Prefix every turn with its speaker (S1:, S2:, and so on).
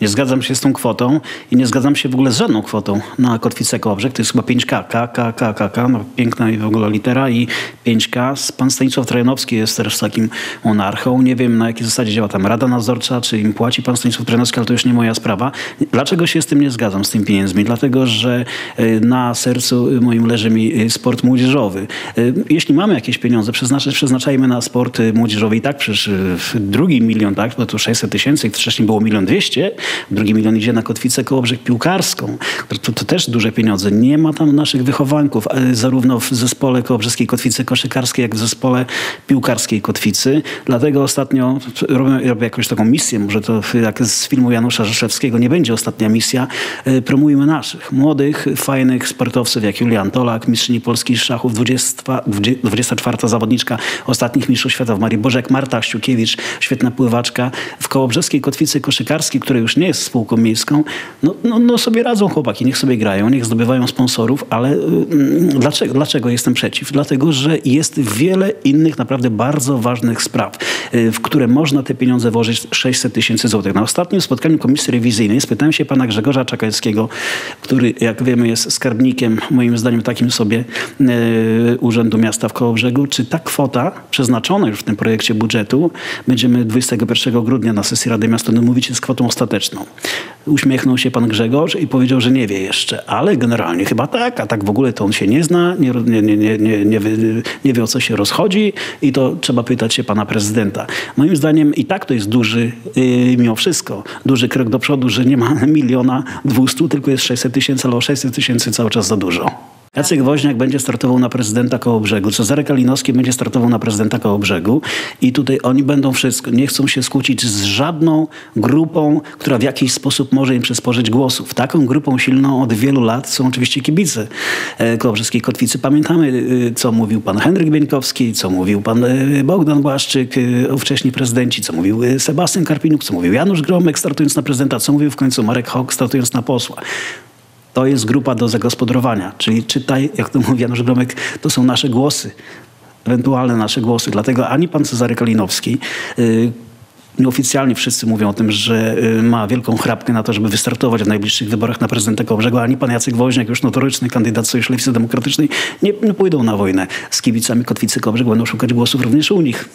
S1: Nie zgadzam się z tą kwotą i nie zgadzam się w ogóle z żadną kwotą na kotwicę Kołobrzeg. To jest chyba 5K, K, K, K, K, K, no piękna i w ogóle litera i 5K. Pan Stanisław Trojanowski jest też takim monarchą. Nie wiem na jakiej zasadzie działa tam Rada Nadzorcza, czy im płaci pan Stanisław Trojanowski, ale to już nie moja sprawa. Dlaczego się z tym nie zgadzam, z tymi pieniędzmi? Dlatego, że y, na sercu moim leży mi y, sport młodzieżowy. Y, Jeśli mamy jakieś pieniądze, przeznaczać, przeznaczajmy na sport młodzieżowy i tak przecież drugi milion, tak, bo tu 600 tysięcy, wcześniej było milion dwieście, drugi milion idzie na kotwicę Kołobrzeg piłkarską. To, to, też duże pieniądze. Nie ma tam naszych wychowanków, y, zarówno w zespole Kołobrzeskiej Kotwicy Koszykarskiej, jak w zespole piłkarskiej Kotwicy. Dlatego ostatnio robię, robię jakąś taką misję, może to jak z filmu Janusza Rzeszewskiego nie będzie ostatnia misja. Y, Promujmy naszych, młodych, fajnych sportowców, jak Julian Tolak, mistrzyni Polski szachów, 20, 24 zawodniczka ostatnich mistrzów świata w Marii Bożek, Marta Ściukiewicz, świetna pływaczka. W Kołobrzeskiej Kotwicy Koszykarskiej, która już nie jest spółką miejską, no, no, no sobie radzą chłopaki, niech sobie grają, niech zdobywają sponsorów, ale y, mm, dlaczego, dlaczego jestem przeciw? Dlatego, że jest wiele innych naprawdę bardzo ważnych spraw, y, w które można te pieniądze włożyć 600 tysięcy złotych. Na ostatnim spotkaniu Komisji Rewizyjnej spytałem się pana Grzegorza Czakajskiego, który jak wiemy jest skarbnikiem, moim zdaniem takim sobie y, Urzędu Miasta w Kołobrzegu, czy ta kwota przeznaczona już w tym projekcie budżetu, będziemy 21 grudnia na sesji Rady Miasta mówić, jest kwotą ostateczną. Uśmiechnął się pan Grzegorz i powiedział, że nie wie jeszcze, ale generalnie chyba tak, a tak w ogóle to on się nie zna, nie, nie, nie, nie, nie, nie, wie, nie wie o co się rozchodzi i to trzeba pytać się pana prezydenta. Moim zdaniem i tak to jest duży, yy, mimo wszystko, duży krok do przodu, że nie ma miliona dwustu, tylko jest 600 tysięcy, ale o 600 tysięcy cały czas za dużo. Jacek Woźniak będzie startował na prezydenta Kołobrzegu. Cezary Kalinowski będzie startował na prezydenta Kołobrzegu. I tutaj oni będą wszystko. Nie chcą się skłócić z żadną grupą, która w jakiś sposób może im przysporzyć głosów. Taką grupą silną od wielu lat są oczywiście kibice e, Kołobrzeskiej Kotwicy. Pamiętamy, e, co mówił pan Henryk Bieńkowski, co mówił pan e, Bogdan Błaszczyk, ówcześni prezydenci, co mówił Sebastian Karpinuk, co mówił Janusz Gromek startując na prezydenta, co mówił w końcu Marek Hock startując na posła. To jest grupa do zagospodarowania, czyli czytaj, jak to mówi Janusz Gromek, to są nasze głosy, ewentualne nasze głosy. Dlatego ani pan Cezary Kalinowski, yy, Nieoficjalnie wszyscy mówią o tym, że y, ma wielką chrapkę na to, żeby wystartować w najbliższych wyborach na prezydenta Kołobrzegu. Ani pan Jacek Woźniak, już notoryczny kandydat Sojuszu Lewicy Demokratycznej, nie, nie pójdą na wojnę z kibicami Kotwicy Kołobrzegu. Będą szukać głosów również u nich.